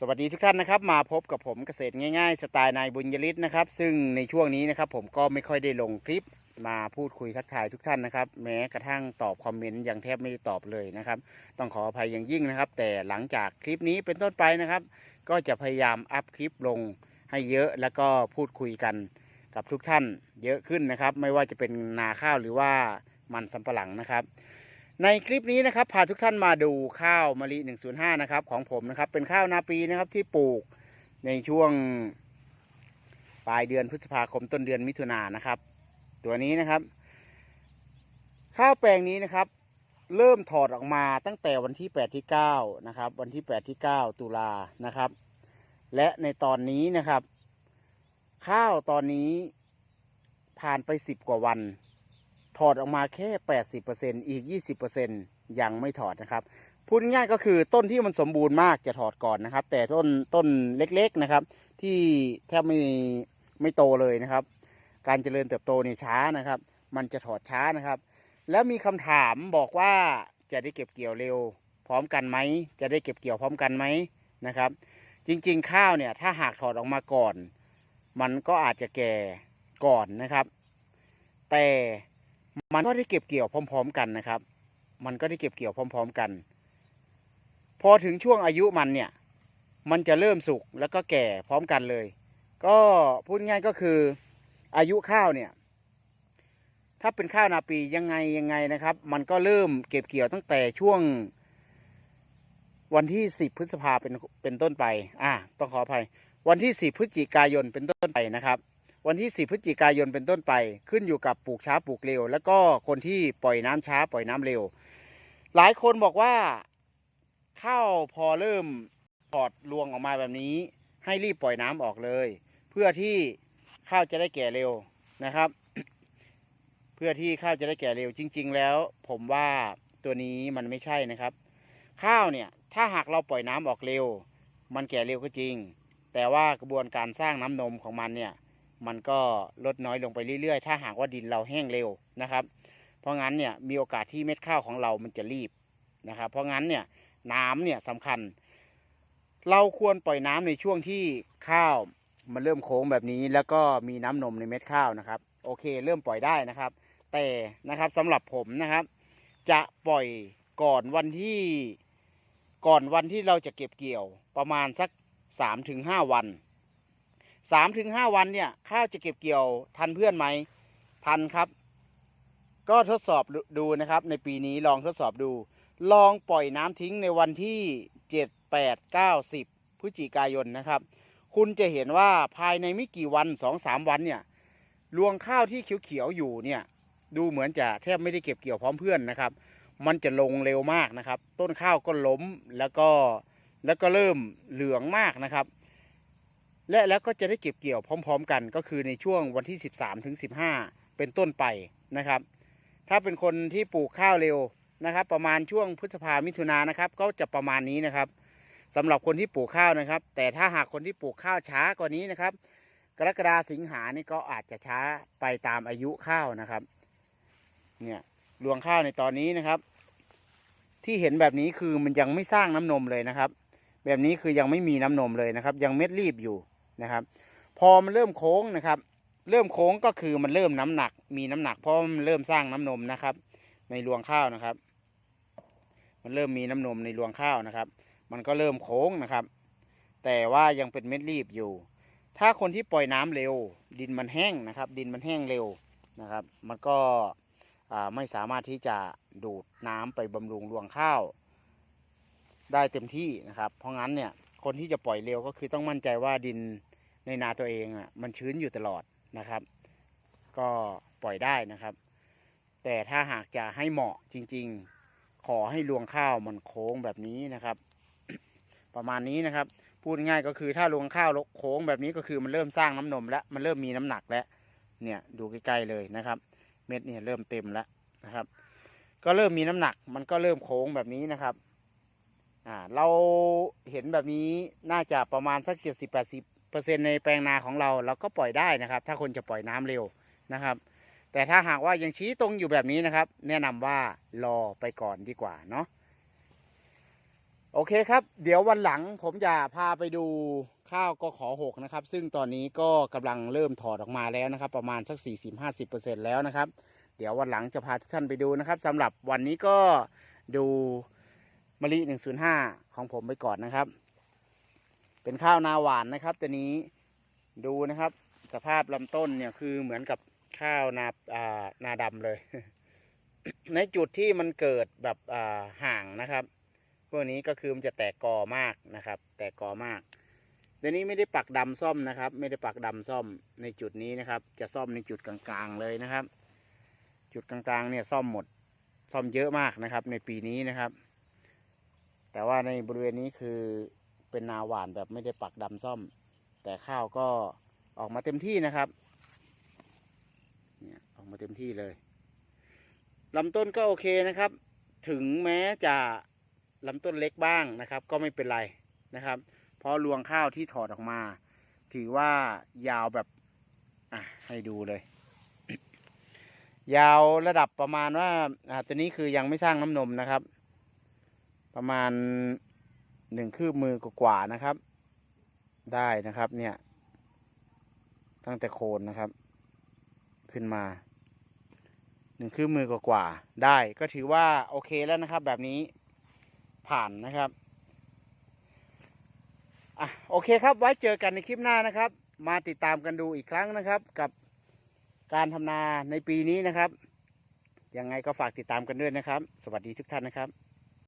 สวัสดีทุกท่านนะครับ มาพบกับผมเกษตรง่าย ๆ สไตล์นายบุญยริศนะครับ ซึ่งในช่วงนี้นะครับผมก็ไม่ค่อยได้ลงคลิปมาพูดคุยทักทายทุกท่านนะครับ แม้กระทั่งตอบคอมเมนต์ยังแทบไม่ได้ตอบเลยนะครับ ต้องขออภัยอย่างยิ่งนะครับ แต่หลังจากคลิปนี้เป็นต้นไปนะครับ ก็จะพยายามอัพคลิปลงให้เยอะแล้วก็พูดคุยกันกับทุกท่านเยอะขึ้นนะครับ ไม่ว่าจะเป็นนาข้าวหรือว่ามันสำปะหลังนะครับ ในคลิปนี้นะครับพาทุกท่านมาดูข้าวมะลิ 105 นะครับของผมนะครับเป็นข้าวนาปีนะครับที่ปลูกในช่วงปลายเดือนพฤษภาคมต้นเดือนมิถุนายนนะครับ ตัวนี้นะครับ ข้าวแปลงนี้นะครับ เริ่มถอดออกมาตั้งแต่วันที่ 8 ที่ 9 นะครับ วันที่ 8 ที่ 9 ตุลานะครับ และในตอนนี้นะครับ ข้าวตอนนี้ผ่านไป 10 กว่าวัน ถอดออกมาแค่ 80%อีก 20%ยังไม่ถอดนะครับ พูดง่ายก็คือต้นที่มันสมบูรณ์มากจะถอดก่อนนะครับ แต่ต้นต้นเล็กๆนะครับ ที่แทบไม่ไม่โตเลยนะครับ การเจริญเติบโตนี่ช้านะครับ มันจะถอดช้านะครับ แล้วมีคำถามบอกว่าจะได้เก็บเกี่ยวเร็ว พร้อมกันไหม จะได้เก็บเกี่ยวพร้อมกันไหมนะครับ จริงๆข้าวเนี่ยถ้าหากถอดออกมาก่อน มันก็อาจจะแก่ก่อนนะครับ แต่ มันก็ได้เก็บเกี่ยวพร้อม ๆ กันนะครับ มันก็ได้เก็บเกี่ยวพร้อม ๆ กัน พอถึงช่วงอายุมันเนี่ย มันจะเริ่มสุกแล้วก็แก่พร้อมกันเลย ก็พูดง่ายก็คืออายุข้าวเนี่ย ถ้าเป็นข้าวนาปียังไงยังไงนะครับ มันก็เริ่มเก็บเกี่ยวตั้งแต่ช่วงวันที่ 10 พฤษภาเป็นเป็นต้นไป อ่า ต้องขออภัย วันที่ 10 พฤศจิกายนเป็นต้นไปนะครับ วันที่ 10 พฤศจิกายนเป็นต้นไป ขึ้นอยู่กับปลูกช้าปลูกเร็ว แล้วก็คนที่ปล่อยน้ำช้าปล่อยน้ำเร็ว หลายคนบอกว่าข้าวพอเริ่มถอดรวงออกมาแบบนี้ ให้รีบปล่อยน้ำออกเลย เพื่อที่ข้าวจะได้แก่เร็วนะครับ เพื่อที่ข้าวจะได้แก่เร็วจริง ๆ แล้ว ผมว่าตัวนี้มันไม่ใช่นะครับ ข้าวเนี่ยถ้าหากเราปล่อยน้ำออกเร็ว มันแก่เร็วก็จริง แต่ว่ากระบวนการสร้างน้ำนมของมันเนี่ย มันก็ลดน้อยลงไปเรื่อยๆ ถ้าหากว่าดินเราแห้งเร็วนะครับ เพราะงั้นเนี่ยมีโอกาสที่เม็ดข้าวของเรามันจะรีบนะครับ เพราะงั้นเนี่ยน้ำเนี่ยสำคัญ เราควรปล่อยน้ำในช่วงที่ข้าวมันเริ่มโค้งแบบนี้ แล้วก็มีน้ำนมในเม็ดข้าวนะครับ โอเค เริ่มปล่อยได้นะครับ แต่นะครับสำหรับผมนะครับ จะปล่อยก่อนวันที่ก่อนวันที่เราจะเก็บเกี่ยวประมาณสักสามถึงห้าวัน สามถึงห้าวันเนี่ยข้าวจะเก็บเกี่ยวทันเพื่อนไหมทันครับ ก็ทดสอบดูนะครับ ในปีนี้ลองทดสอบดู ลองปล่อยน้ำทิ้งในวันที่เจ็ดแปดเก้าสิบพฤศจิกายนนะครับ คุณจะเห็นว่าภายในไม่กี่วันสองสามวันเนี่ยรวงข้าวที่เขียวๆอยู่เนี่ยดูเหมือนจะแทบไม่ได้เก็บเกี่ยวพร้อมเพื่อนนะครับ มันจะลงเร็วมากนะครับ ต้นข้าวก็ล้มแล้วก็แล้วก็เริ่มเหลืองมากนะครับ และแล้วก็จะได้เก็บเกี่ยวพร้อม ๆ กันก็คือในช่วงวันที่ 13ถึง15 เป็นต้นไปนะครับ ถ้าเป็นคนที่ปลูกข้าวเร็วนะครับ ประมาณช่วงพฤษภามิถุนายนนะครับก็จะประมาณนี้นะครับสำหรับคนที่ปลูกข้าวนะครับ แต่ถ้าหากคนที่ปลูกข้าวช้ากว่านี้นะครับ กรกฎาสิงหานี่ก็อาจจะช้าไปตามอายุข้าวนะครับเนี่ยรวงข้าวในตอนนี้นะครับ ที่เห็นแบบนี้คือมันยังไม่สร้างน้ำนมเลยนะครับ แบบนี้คือยังไม่มีน้ำนมเลยนะครับ ยังเม็ดรีบอยู่ นะครับ พอมันเริ่มโค้งนะครับ เริ่มโค้งก็คือมันเริ่มน้ำหนัก มีน้ำหนักเพราะมันเริ่มสร้างน้ำนมนะครับ ในรวงข้าวนะครับ มันเริ่มมีน้ำนมในรวงข้าวนะครับ มันก็เริ่มโค้งนะครับ แต่ว่ายังเป็นเม็ดรีบอยู่ ถ้าคนที่ปล่อยน้ำเร็ว ดินมันแห้งนะครับ ดินมันแห้งเร็วนะครับ มันก็ไม่สามารถที่จะดูดน้ำไปบำรุงรวงข้าว ได้เต็มที่นะครับ เพราะงั้นเนี่ยคนที่จะปล่อยเร็วก็คือต้องมั่นใจว่าดิน ในนาตัวเองอะมันชื้นอยู่ตลอดนะครับ ก็ปล่อยได้นะครับ แต่ถ้าหากจะให้เหมาะจริง ๆ ขอให้รวงข้าวมันโค้งแบบนี้นะครับ ประมาณนี้นะครับ พูดง่ายก็คือถ้ารวงข้าวโค้งแบบนี้ก็คือมันเริ่มสร้างน้ำนมแล้วมันเริ่มมีน้ำหนักแล้วเนี่ยดูใกล้ๆเลยนะครับ เม็ดเนี่ยเริ่มเต็มแล้วนะครับ ก็เริ่มมีน้ำหนัก มันก็เริ่มโค้งแบบนี้นะครับอ่าเราเห็นแบบนี้น่าจะประมาณสักเจ็ดสิบแปดสิบ เปอร์เซ็นในแปลงนาของเราเราก็ปล่อยได้นะครับ ถ้าคนจะปล่อยน้ำเร็วนะครับ แต่ถ้าหากว่ายังชี้ตรงอยู่แบบนี้นะครับ แนะนำว่ารอไปก่อนดีกว่าเนาะโอเคครับ เดี๋ยววันหลังผมจะพาไปดูข้าวก็ขอหกนะครับ ซึ่งตอนนี้ก็กำลังเริ่มถอดออกมาแล้วนะครับ ประมาณสัก 40-50%แล้วนะครับ เดี๋ยววันหลังจะพาทุกท่านไปดูนะครับสำหรับวันนี้ก็ดูมะลิ105 ของผมไปก่อนนะครับ เป็นข้าวนาหวานนะครับตัวนี้ดูนะครับ สภาพลำต้นเนี่ยคือเหมือนกับข้าวนาอ่านาดำเลย ในจุดที่มันเกิดแบบอ่าห่างนะครับ พวกนี้ก็คือมันจะแตกกอมากนะครับ แตกกอมากเดี๋ยวนี้ไม่ได้ปักดำซ่อมนะครับ ไม่ได้ปักดำซ่อมในจุดนี้นะครับ จะซ่อมในจุดกลางๆเลยนะครับ จุดกลางๆเนี่ยซ่อมหมดซ่อมเยอะมากนะครับ ในปีนี้นะครับ แต่ว่าในบริเวณนี้คือ เป็นนาหวานแบบไม่ได้ปักดำซ่อม แต่ข้าวก็ออกมาเต็มที่นะครับเนี่ยออกมาเต็มที่เลยลำต้นก็โอเคนะครับ ถึงแม้จะลำต้นเล็กบ้างนะครับ ก็ไม่เป็นไรนะครับ เพราะรวงข้าวที่ถอดออกมา ถือว่ายาวแบบอะให้ดูเลย ยาวระดับประมาณว่าอ่าตัวนี้คือยังไม่สร้างน้ำนมนะครับ ประมาณ หนึ่งคืบมือกว่านะครับ ได้นะครับเนี่ย ตั้งแต่โคนนะครับ ขึ้นมาหนึ่งคืบมือกว่าได้ก็ถือว่าโอเคแล้วนะครับ แบบนี้ผ่านนะครับอะโอเคครับไว้เจอกันในคลิปหน้านะครับ มาติดตามกันดูอีกครั้งนะครับ กับการทำนาในปีนี้นะครับยังไงก็ฝากติดตามกันด้วยนะครับ สวัสดีทุกท่านนะครับ